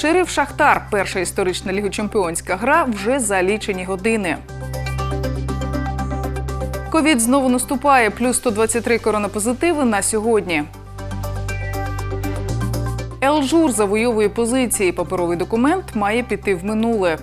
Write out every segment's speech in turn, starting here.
Шериф Шахтар, перша історична лігочемпіонська гра вже за лічені години. Ковід знову наступає. Плюс 123 коронапозитиви на сьогодні. Елжур завойовує позиції. Паперовий документ має піти в минуле.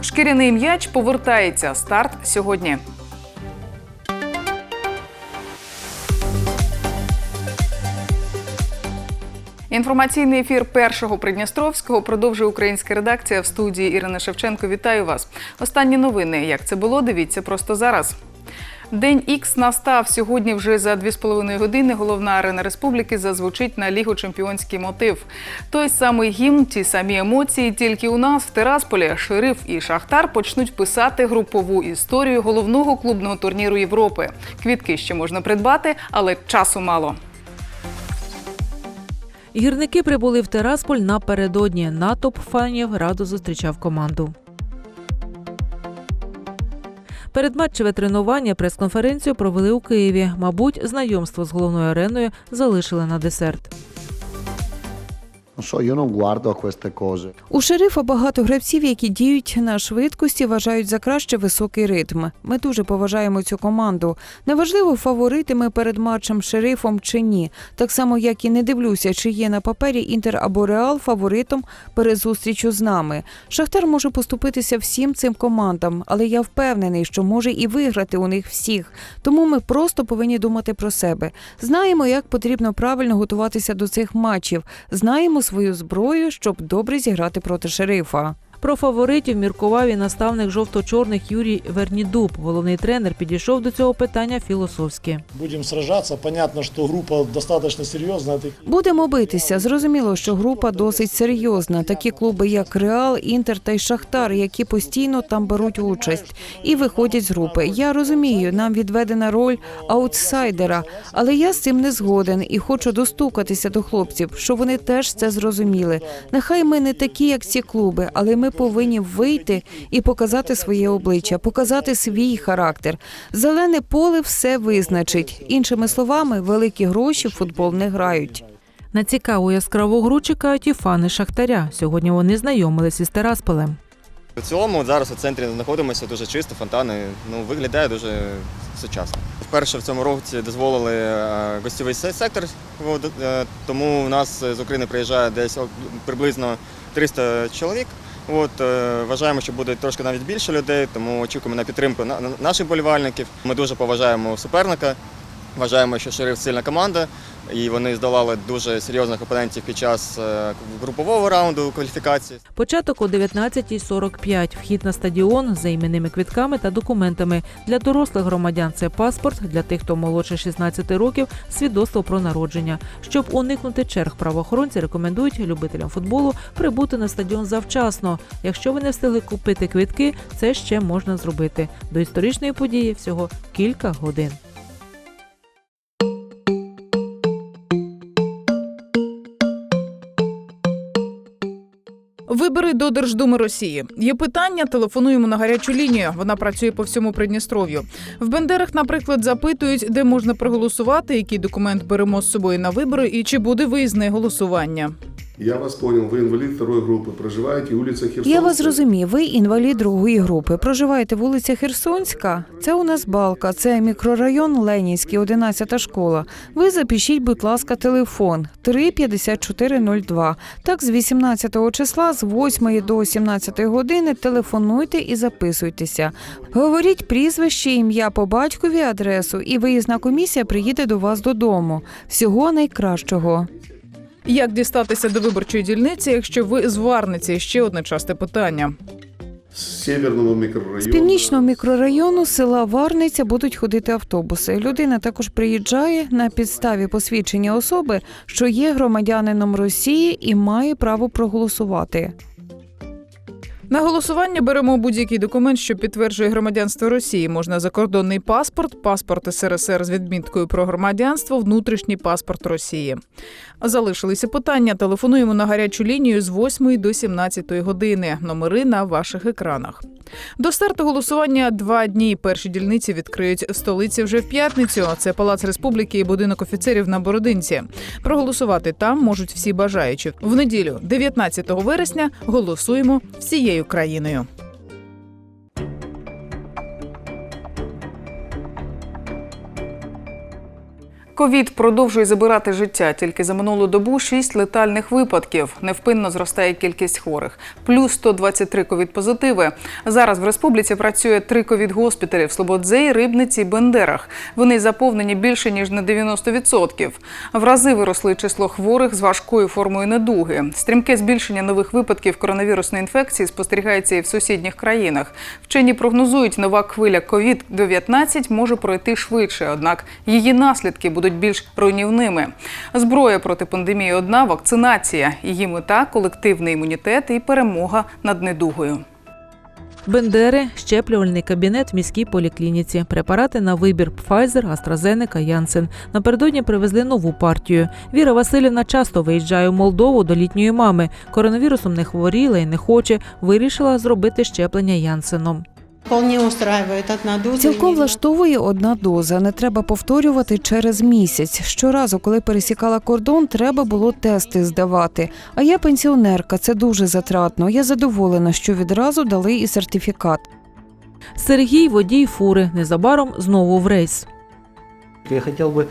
Шкіряний м'яч повертається. Старт сьогодні. Інформаційний ефір першого Придністровського продовжує українська редакція в студії Ірина Шевченко. Вітаю вас. Останні новини. Як це було? Дивіться просто зараз. День Ікс настав сьогодні. Вже за 2,5 години головна арена республіки зазвучить на лігу чемпіонський мотив. Той самий гімн, ті самі емоції. Тільки у нас в Терасполі шериф і Шахтар почнуть писати групову історію головного клубного турніру Європи. Квітки ще можна придбати, але часу мало. Гірники прибули в Терасполь напередодні. Натоп фанів радо зустрічав команду. Передматчеве тренування прес-конференцію провели у Києві. Мабуть, знайомство з головною ареною залишили на десерт. Non so, io non guardo a queste cose. У шерифа багато гравців, які діють на швидкості, вважають за краще високий ритм. Ми дуже поважаємо цю команду. Неважливо, фаворити ми перед матчем шерифом чи ні. Так само, як і не дивлюся, чи є на папері Інтер або Реал фаворитом перед зустрічю з нами. Шахтар може поступитися всім цим командам, але я впевнений, що може і виграти у них всіх. Тому ми просто повинні думати про себе. Знаємо, як потрібно правильно готуватися до цих матчів. Знаємо свою зброю, щоб добре зіграти проти шерифа. Про фаворитів міркував і наставник жовто-чорних Юрій Вернідуб. Головний тренер підійшов до цього питання філософськи. Будем сражаться. Понятно, что группа достаточно серьезная. Ты- Будемо битися. Зрозуміло, що група досить серйозна. Такі клуби, як Реал, Інтер та й Шахтар, які постійно там беруть участь і виходять з групи. Я розумію, нам відведена роль аутсайдера, але я з цим не згоден і хочу достукатися до хлопців, щоб вони теж це зрозуміли. Нехай ми не такі, як ці клуби, але ми повинні вийти і показати своє обличчя, показати свій характер. Зелене поле все визначить. Іншими словами, великі гроші в футбол не грають. На цікаву яскраву гру чекають і фани Шахтаря. Сьогодні вони знайомились із Терасполем. У цілому зараз у центрі знаходимося дуже чисто, фонтани. Ну, виглядає дуже сучасно. Вперше в цьому році дозволили е, гостьовий сектор, е, тому у нас з України приїжджає десь приблизно 300 чоловік. От, е, вважаємо, що буде трошки навіть більше людей, тому очікуємо на підтримку на- на- наших болівальників. Ми дуже поважаємо суперника. Вважаємо, що шериф сильна команда, і вони здолали дуже серйозних опонентів під час е, групового раунду кваліфікації. Початок о 19.45. Вхід на стадіон за іменними квитками та документами. Для дорослих громадян це паспорт, для тих, хто молодше 16 років, свідоцтво про народження. Щоб уникнути черг, правоохоронці рекомендують любителям футболу прибути на стадіон завчасно. Якщо ви не встигли купити квитки, це ще можна зробити. До історичної події всього кілька годин. Вибори до Держдуми Росії. Є питання, телефонуємо на гарячу лінію. Вона працює по всьому Придністров'ю. В Бендерах, наприклад, запитують, де можна проголосувати, який документ беремо з собою на вибори, і чи буде виїзне голосування. Я вас понял, вы инвалид второй группы, проживаете улица Херсонская. Я вас зрозумів. Ви інвалід другої групи. Проживаєте вулиця Херсонська. Це у нас балка. Це мікрорайон Ленінський, 11 школа. Ви запишіть, будь ласка, телефон 35402. Так, з 18 числа, з 8 до 17 години телефонуйте і записуйтеся. Говоріть прізвище, ім'я по батькові, адресу, і виїзна комісія приїде до вас додому. Всього найкращого. Як дістатися до виборчої дільниці, якщо ви з Варниці? Ще одне часте питання. С северного микрорайона. З північного мікрорайону села Варниця будуть ходити автобуси. Людина також приїжджає на підставі посвідчення особи, що є громадянином Росії і має право проголосувати. На голосування беремо будь-який документ, що підтверджує громадянство Росії. Можна закордонний паспорт, паспорт СРСР з відміткою про громадянство, внутрішній паспорт Росії. Залишилися питання. Телефонуємо на гарячу лінію з 8 до 17 години. Номери на ваших екранах. До старту голосування два дні. Перші дільниці відкриють столиці вже в п'ятницю. Це Палац Республіки і будинок офіцерів на Бородинці. Проголосувати там можуть всі бажаючі. В неділю, 19 вересня, голосуємо всією країною. Ковід продовжує забирати життя. Тільки за минулу добу шість летальних випадків. Невпинно зростає кількість хворих. Плюс 123 ковід-позитиви. Зараз в республіці працює три ковід-госпіталі в Слободзеї, Рибниці Бендерах. Вони заповнені більше ніж на 90%. В рази виросли число хворих з важкою формою недуги. Стрімке збільшення нових випадків коронавірусної інфекції спостерігається і в сусідніх країнах. Вчені прогнозують, нова хвиля ковід-19 може пройти швидше, однак її наслідки будуть більш руйнівними. Зброя проти пандемії одна вакцинація. Її мета колективний імунітет і перемога над недугою. Бендери, щеплювальний кабінет в міській поліклініці. Препарати на вибір Pfizer, AstraZeneca, Janssen. Напередодні привезли нову партію. Віра Васильівна часто виїжджає у Молдову до літньої мами. Коронавірусом не хворіла і не хоче. Вирішила зробити щеплення Янсеном. Вполне устраивает одна доза. Цілком влаштовує одна доза. Не треба повторювати через місяць. Щоразу, коли пересікала кордон, треба було тести здавати. А я пенсіонерка, це дуже затратно. Я задоволена, що відразу дали і сертифікат. Сергій водій фури. Незабаром знову в рейс. Я хотел бы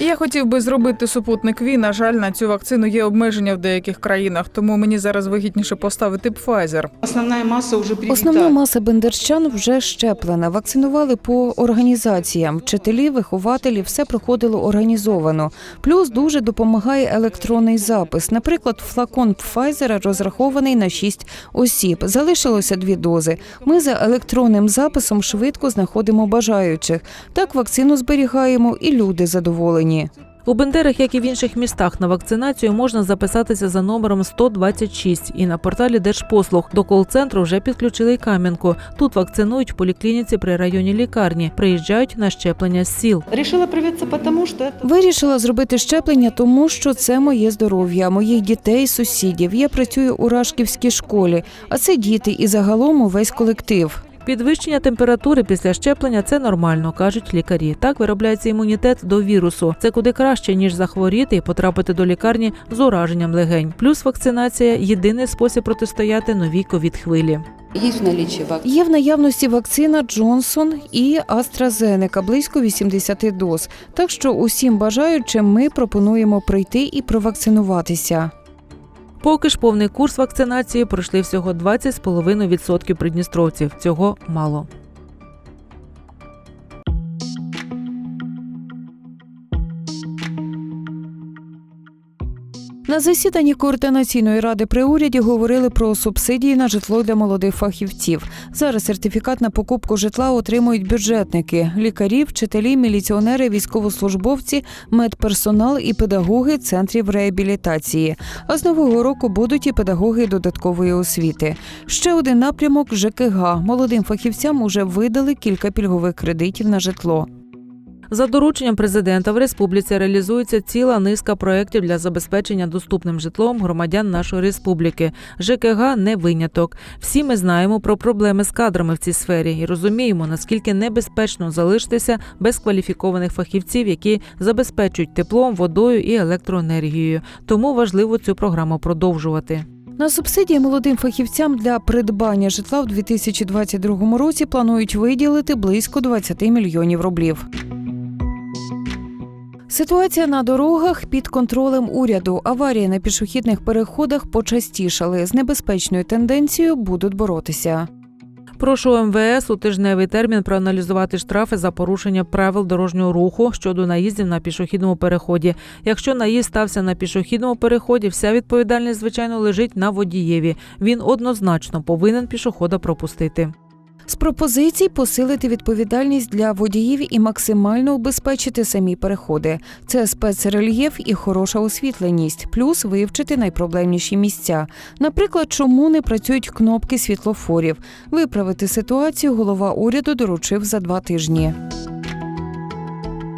Я хотів би зробити супутник Ві. На жаль, на цю вакцину є обмеження в деяких країнах, тому мені зараз вигідніше поставити Pfizer. Основная масса уже привита. Основна маса бендерчан вже щеплена. Вакцинували по організаціям. Вчителі, вихователі, все проходило організовано. Плюс дуже допомагає електронний запис. Наприклад, флакон Пфайзера розрахований на 6 осіб. Залишилося дві дози. Ми за електронним записом швидко знаходимо бажаючих. Так вакцину зберігаємо, і люди задоволені. У Бендерах, як і в інших містах, на вакцинацію можна записатися за номером 126 і на порталі Держпослуг. До кол-центру вже підключили й Кам'янку. Тут вакцинують в поліклініці при районній лікарні. Приїжджають на щеплення з сіл. Решила привиться потому, что это... Вирішила зробити щеплення, тому що це моє здоров'я, моїх дітей, сусідів. Я працюю у Рашківській школі, а це діти і загалом увесь колектив. Підвищення температури після щеплення це нормально, кажуть лікарі. Так виробляється імунітет до вірусу. Це куди краще ніж захворіти і потрапити до лікарні з ураженням легень. Плюс вакцинація єдиний спосіб протистояти новій ковід хвилі. Є в наявності вакцина Джонсон і AstraZeneca, близько 80 доз. Так що усім бажаючим ми пропонуємо прийти і провакцинуватися. Поки ж повний курс вакцинації пройшли всього 20,5% придністровців. Цього мало. На засіданні координаційної ради при уряді говорили про субсидії на житло для молодих фахівців. Зараз сертифікат на покупку житла отримують бюджетники, лікарі, вчителі, міліціонери, військовослужбовці, медперсонал і педагоги центрів реабілітації. А з нового року будуть і педагоги додаткової освіти. Ще один напрямок ЖКГ. Молодим фахівцям уже видали кілька пільгових кредитів на житло. За дорученням президента в республіці реалізується ціла низка проєктів для забезпечення доступним житлом громадян нашої республіки. ЖКГ не виняток. Всі ми знаємо про проблеми з кадрами в цій сфері і розуміємо, наскільки небезпечно залишитися без кваліфікованих фахівців, які забезпечують теплом, водою і електроенергією. Тому важливо цю програму продовжувати. На субсидії молодим фахівцям для придбання житла в 2022 році планують виділити близько 20 мільйонів рублів. Ситуація на дорогах під контролем уряду. Аварії на пішохідних переходах почастішали. З небезпечною тенденцією будуть боротися. Прошу МВС у тижневий термін проаналізувати штрафи за порушення правил дорожнього руху щодо наїздів на пішохідному переході. Якщо наїзд стався на пішохідному переході, вся відповідальність звичайно лежить на водієві. Він однозначно повинен пішохода пропустити. З пропозицій посилити відповідальність для водіїв і максимально убезпечити самі переходи. Це спецрельєф і хороша освітленість, плюс вивчити найпроблемніші місця. Наприклад, чому не працюють кнопки світлофорів. Виправити ситуацію голова уряду доручив за два тижні.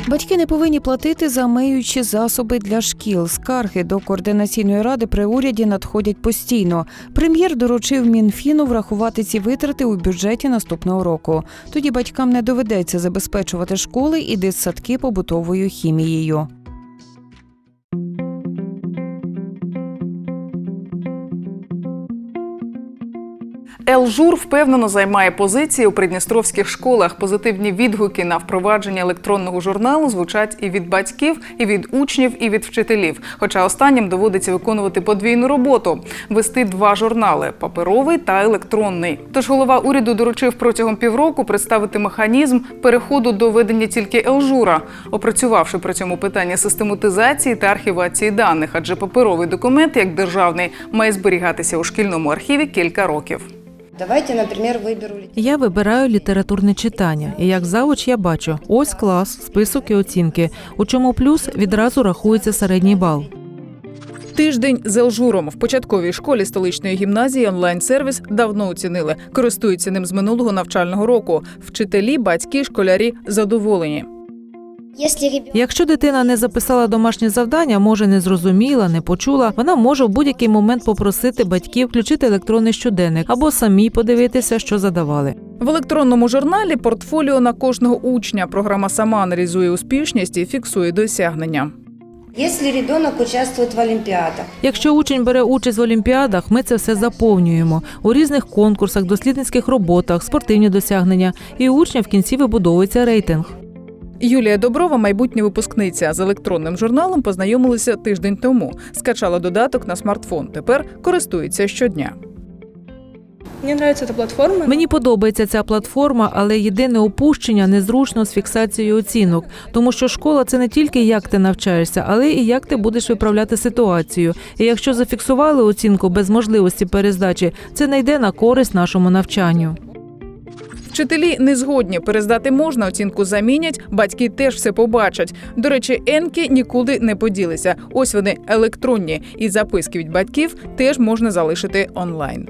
Батьки не повинні платити за миючі засоби для шкіл. Скарги до координаційної ради при уряді надходять постійно. Прем'єр доручив Мінфіну врахувати ці витрати у бюджеті наступного року. Тоді батькам не доведеться забезпечувати школи і дитсадки побутовою хімією. Елжур впевнено займає позиції у придністровських школах. Позитивні відгуки на впровадження електронного журналу звучать і від батьків, і від учнів, і від вчителів. Хоча останнім доводиться виконувати подвійну роботу вести два журнали паперовий та електронний. Тож голова уряду доручив протягом півроку представити механізм переходу до ведення тільки Елжура, опрацювавши при цьому питання систематизації та архівації даних, адже паперовий документ як державний має зберігатися у шкільному архіві кілька років. Давайте, например, выберу Я вибираю літературне читання, і як завуч я бачу ось клас, список і оцінки. У чому плюс відразу рахується середній бал. Тиждень з Елжуром в початковій школі столичної гімназії онлайн-сервіс давно оцінили. Користуються ним з минулого навчального року. Вчителі, батьки, школярі задоволені. Если ребенок Якщо дитина не записала домашнє завдання, може не зрозуміла, не почула, вона може в будь-який момент попросити батьків включити електронний щоденник або самі подивитися, що задавали. В електронному журналі портфоліо на кожного учня. Програма сама аналізує успішність і фіксує досягнення. если участвует в олимпиадах, Якщо учень бере участь в олімпіадах, ми це все заповнюємо у різних конкурсах, дослідницьких роботах, спортивні досягнення, і у учня в кінці вибудовується рейтинг. Юлія Доброва, майбутня випускниця з електронним журналом, познайомилися тиждень тому. Скачала додаток на смартфон. Тепер користується щодня. Мне нравится эта платформа. Мені подобається ця платформа, але єдине опущення незручно з фіксацією оцінок, тому що школа це не тільки як ти навчаєшся, але і як ти будеш виправляти ситуацію. І якщо зафіксували оцінку без можливості перездачі, це не йде на користь нашому навчанню. Вчителі не згодні перездати можна, оцінку замінять, батьки теж все побачать. До речі, енки нікуди не поділися. Ось вони електронні, і записки від батьків теж можна залишити онлайн.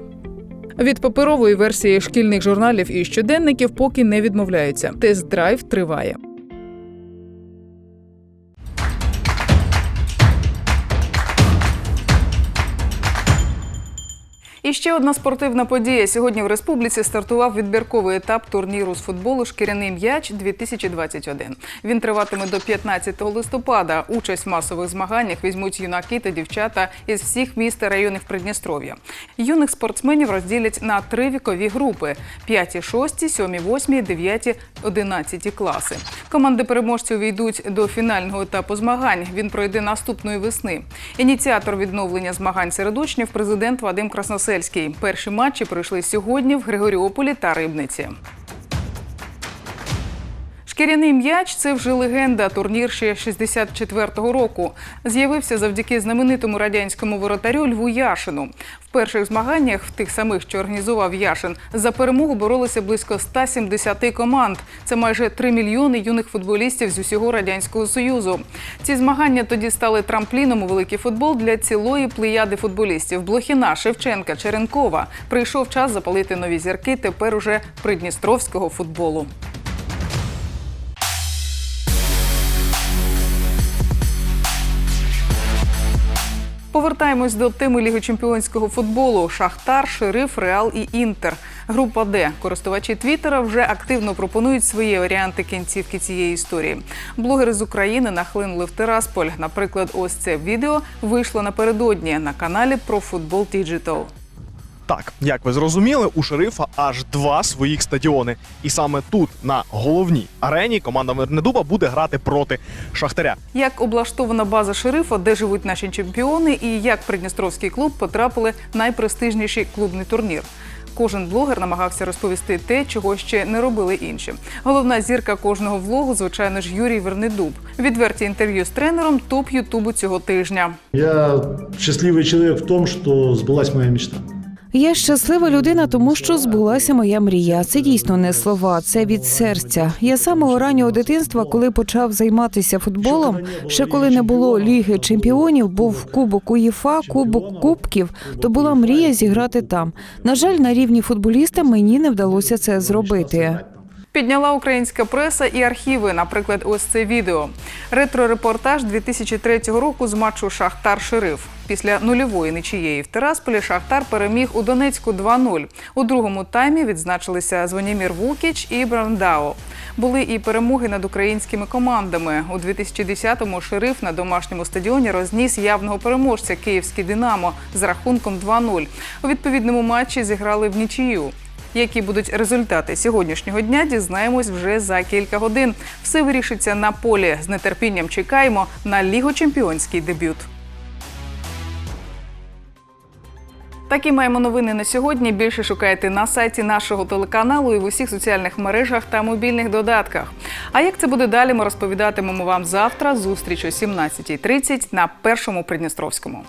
Від паперової версії шкільних журналів і щоденників поки не відмовляються. Тест-драйв триває. І ще одна спортивна подія. Сьогодні в республіці стартував відбірковий етап турніру з футболу Шкіряний м'яч 2021 Він триватиме до 15 листопада. Участь в масових змаганнях візьмуть юнаки та дівчата із всіх міст та районів Придністров'я. Юних спортсменів розділять на три вікові групи: 5, 6, 7, 8, 9, 11 класи. Команди переможців війдуть до фінального етапу змагань. Він пройде наступної весни. Ініціатор відновлення змагань серед учнів президент Вадим Красносельський. Перші матчі пройшли сьогодні в Григоріополі та Рибниці. Шкіряний м'яч це вже легенда. Турнір ще 64-го року. З'явився завдяки знаменитому радянському воротарю Льву Яшину. В перших змаганнях, в тих самих, що організував Яшин, за перемогу боролися близько 170 команд. Це майже 3 мільйони юних футболістів з усього радянського союзу. Ці змагання тоді стали трампліном у великий футбол для цілої плеяди футболістів Блохіна, Шевченка, Черенкова. Прийшов час запалити нові зірки тепер уже придністровського футболу. Повертаємось до теми Ліги чемпіонського футболу: Шахтар, Шериф, Реал і Інтер. Група Д. Користувачі Твіттера вже активно пропонують свої варіанти кінцівки цієї історії. Блогери з України нахлинули в Тирасполь. Наприклад, ось це відео вийшло напередодні на каналі про футбол Діджитал. Так, як ви зрозуміли, у шерифа аж два своїх стадіони. І саме тут, на головній арені, команда Вернедуба буде грати проти Шахтаря. Як облаштована база шерифа, де живуть наші чемпіони, і як Придністровський клуб потрапили в найпрестижніший клубний турнір. Кожен блогер намагався розповісти те, чого ще не робили інші. Головна зірка кожного влогу, звичайно ж, Юрій Вернедуб. Відверті інтерв'ю з тренером топ Ютубу цього тижня. Я счастливый человек в том, что сбылась моя мечта. Я щаслива людина, тому що збулася моя мрія. Це дійсно не слова, це від серця. Я самого раннього дитинства, коли почав займатися футболом, ще коли не було ліги чемпіонів, був кубок УЄФА, кубок кубків, то була мрія зіграти там. На жаль, на рівні футболіста мені не вдалося це зробити. Підняла українська преса і архіви, наприклад, ось це відео. Ретро-репортаж 2003 року з матчу Шахтар Шериф. Після нульової нічиєї в Тирасполі Шахтар переміг у Донецьку 2-0. У другому таймі відзначилися Звонімір Вукіч і Брандао. Були і перемоги над українськими командами. У 2010-му шериф на домашньому стадіоні розніс явного переможця Київський Динамо з рахунком 2-0. У відповідному матчі зіграли в нічию. Які будуть результати сьогоднішнього дня, дізнаємось вже за кілька годин. Все вирішиться на полі. З нетерпінням чекаємо на лігочемпіонський дебют. Такі маємо новини на сьогодні. Більше шукайте на сайті нашого телеканалу і в усіх соціальних мережах та мобільних додатках. А як це буде далі, ми розповідатимемо вам завтра. Зустріч о 17.30 на першому Придністровському.